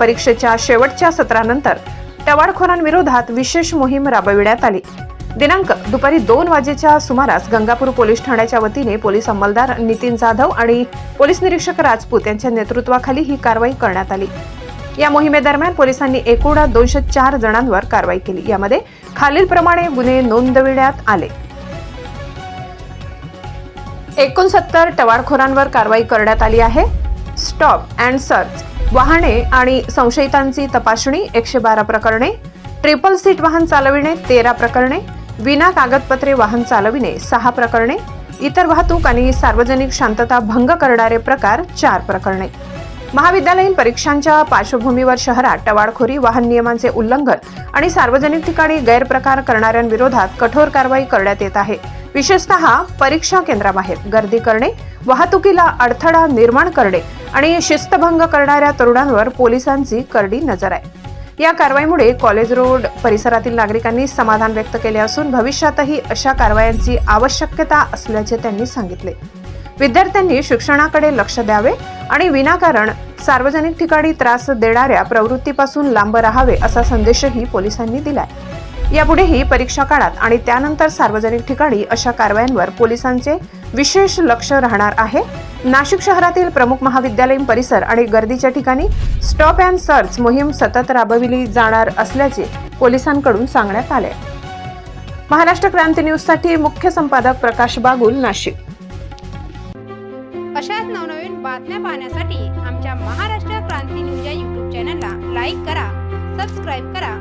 परीक्षेच्या शेवटच्या सत्रानंतर टवाळखोरांविरोधात विशेष मोहीम राबविण्यात आली. दिनांक दुपारी दोन वाजेच्या सुमारास गंगापूर पोलीस ठाण्याच्या वतीने पोलीस अंमलदार नितीन जाधव आणि पोलीस निरीक्षक राजपूत यांच्या नेतृत्वाखाली ही कारवाई करण्यात आली. या मोहिमेदरम्यान पोलिसांनी एकूण दोनशे चार जणांवर कारवाई केली. यामध्ये खालीलप्रमाणे गुन्हे नोंदविण्यात आले. एकोणसत्तर टवाडखोरांवर कारवाई करण्यात आली आहे. स्टॉप अँड सर्च वाहने आणि संशयितांची तपासणी एकशे बारा प्रकरणे ट्रिपल सीट वाहन चालविणे तेरा प्रकरणे विना कागदपत्रे वाहन चालविणे सहा प्रकरणे इतर वाहतूक आणि सार्वजनिक शांतता भंग करणारे प्रकार चार प्रकरणे. महाविद्यालयीन परीक्षांच्या पार्श्वभूमीवर शहरात टवाळखोरी वाहन नियमांचे उल्लंघन आणि सार्वजनिक ठिकाणी गैरप्रकार करणाऱ्यांविरोधात कठोर कारवाई करण्यात येत आहे. विशेषतः परीक्षा केंद्राबाहेर गर्दी करणे वाहतुकीला अडथळा निर्माण करणे आणि शिस्तभंग करणाऱ्या तरुणांवर पोलिसांची करडी नजर आहे. या कारवाईमुळे कॉलेज रोड परिसरातील नागरिकांनी समाधान व्यक्त केले असून भविष्यातही अशा कारवायांची आवश्यकता असल्याचे त्यांनी सांगितले. विद्यार्थ्यांनी शिक्षणाकडे लक्ष द्यावे आणि विनाकारण सार्वजनिक ठिकाणी त्रास देणाऱ्या प्रवृत्तीपासून लांब राहावे असा संदेशही पोलिसांनी दिलाय. यापुढेही परीक्षा काळात आणि त्यानंतर सार्वजनिक ठिकाणी अशा कारवायांवर पोलिसांचे विशेष लक्ष राहणार आहे. नाशिक शहरातील प्रमुख महाविद्यालयीन परिसर आणि गर्दीच्या ठिकाणी स्टॉप अँड सर्च मोहीम सतत राबविली जाणार असल्याचे पोलिसांकडून सांगण्यात आले. महाराष्ट्र क्रांती न्यूजसाठी मुख्य संपादक प्रकाश बागुल नाशिक. अशाच नवनवीन बातम्या पाहण्यासाठी आमच्या महाराष्ट्र क्रांती न्यूज या यूट्यूब चॅनलला लाईक करा सबस्क्राईब करा